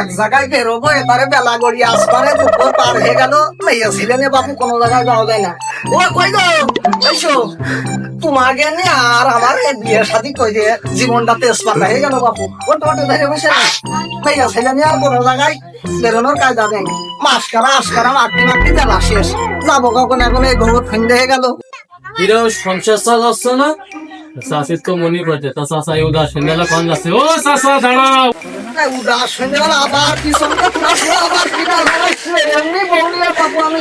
এক জায়গায় বেরোবো, এবারে বেলা গড়িয়ে আসবারে দুপুর পার হয়ে গেল। মেয়ে ছিলেন বাপু, কোনো জায়গায় যাওয়া যায় না। ও, কই গো? এসো। তোমাকে নিয়ে আর আমার বিয়ে শাদি কই দিয়ে জীবনটা তেজপাতা হয়ে গেল বাপু। ও টোটো ধরে বসে মেয়ে ছেলে নিয়ে আর কোনো জায়গায় বেরোনোর কায়দা নেই। মাসকারা আসকারা মাটি মাটি বেলা শেষ। যাব কখন এখন, এই ঘুমো ঠান্ডা হয়ে গেল। কিরে সংসার চালাচ্ছ না? মনে তা চাষা এই উদাস হয়ে গেল আবার আবার। এমনি আর আমি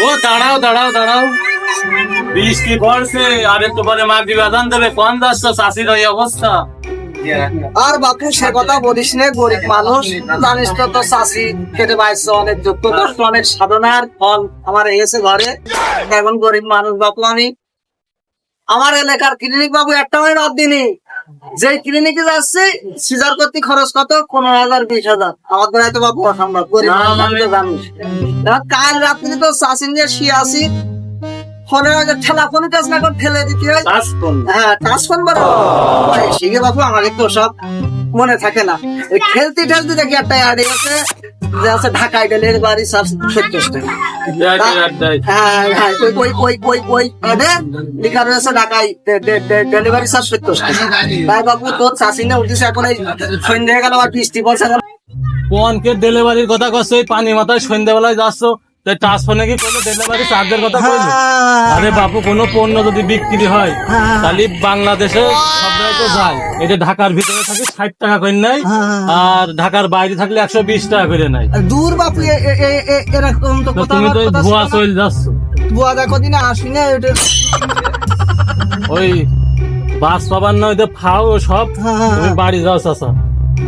ও দাঁড়াও দাঁড়াও দাঁড়াও বৃষ্টি পড়ছে আরে তোমার মাগরি বাদান দেবে কন যাচ্ছ চাষির এই অবস্থা আর বাপু সে কথা বলিস না গরিব মানুষ জানিস তো তো চাষি খেতে পাইছে অনেক দুঃখ কষ্ট অনেক সাধনার ফল আমার এসে ঘরে এখন গরিব মানুষ বাপু আমি আমার এলাকার ক্লিনিক বাবু একটা হয় রাত দিনই যে ক্লিনিকে যাচ্ছে সিজার করতে খরচ কত? পনেরো হাজার বিশ হাজার। আমার দ্বারা তো বাবু অসম্ভব মানে- জানিস কাল রাত্রি তো চাষি নিয়ে শুয়ে আসি ফোনে ঠেলা ফোনে কাজ না করে ঠেলে দিতে হয়। হ্যাঁ টাচ ফোন বড় শিখে বাপু আমাকে তো সব মনে থাকে না। খেলতে ঠেলতে দেখি একটা অ্যাড আছে যে আছে ঢাকায় ডেলের বাড়ি চার্জ সত্তর টাকা। ডেলিভারি চার্জ ভাই বাবু তোর না উঠেছে এখন এই এখন। কোনকে ডেলিভারির কথা কচ্ছে পানি মাথায় সন্ধ্যাবেলায় যাচ্ছ ট্রান্সফার নাকি কোনো ডেলিভারি চার্জের কথা কইলো? আরে বাপু কোনো পণ্য যদি বিক্রি হয় হ্যাঁ। তাহলে বাংলাদেশে সব তো যায়। এটা ঢাকার ভিতরে থাকে ষাট টাকা করে নেয় হ্যাঁ। আর ঢাকার বাইরে থাকলে একশো বিশ টাকা করে নেয়। দূর বাপু এরকম তো তুমি চলে যাচ্ছ। বুয়া দেখো দিন আসি না ওই বাস পাবার না ওই ফাও সব। হ্যাঁ, হ্যাঁ, তুমি হ্যাঁ। বাড়ি যাও চাচা।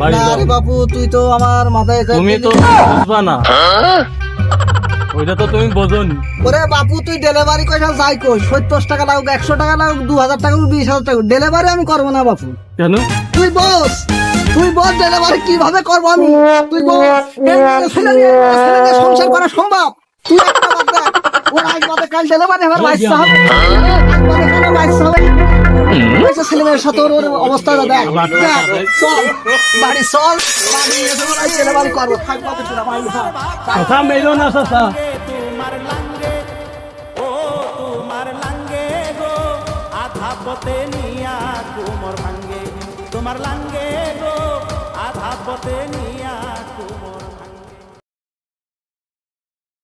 বাড়ি যাও। বাপু তুই তো আমার মাথায় তুমি তো বুঝবা না। ওইটা তো তুমি বোঝনি। ওরে বাপু তুই ডেলিভারি কইসা যাই কই সত্তর টাকা লাগুক একশো টাকা লাগুক দু হাজার টাকা লাগুক, বিশ হাজার টাকা। ডেলিভারি আমি করব না বাপু। কেন? তুই বস তুই বস ডেলিভারি কীভাবে করব আমি? তুই বস সংসার করা সম্ভব? তুই একটা বাদ দে। ওর আজ বাদে কাল ডেলিভারি হবে বাচ্চা হবে। ওইসব ছেলে মেয়ের সাথে ওর অবস্থা দেখ চল বাড়ি চল। বাড়ি করব। থাকব কথা মেলো না চাচা। তোমার লাঙ্গে ও তোমার লাঙ্গে গো আধা পথে নিয়া কুমর ভাঙ্গে। তোমার লাঙ্গে গো আধা পথে নিয়া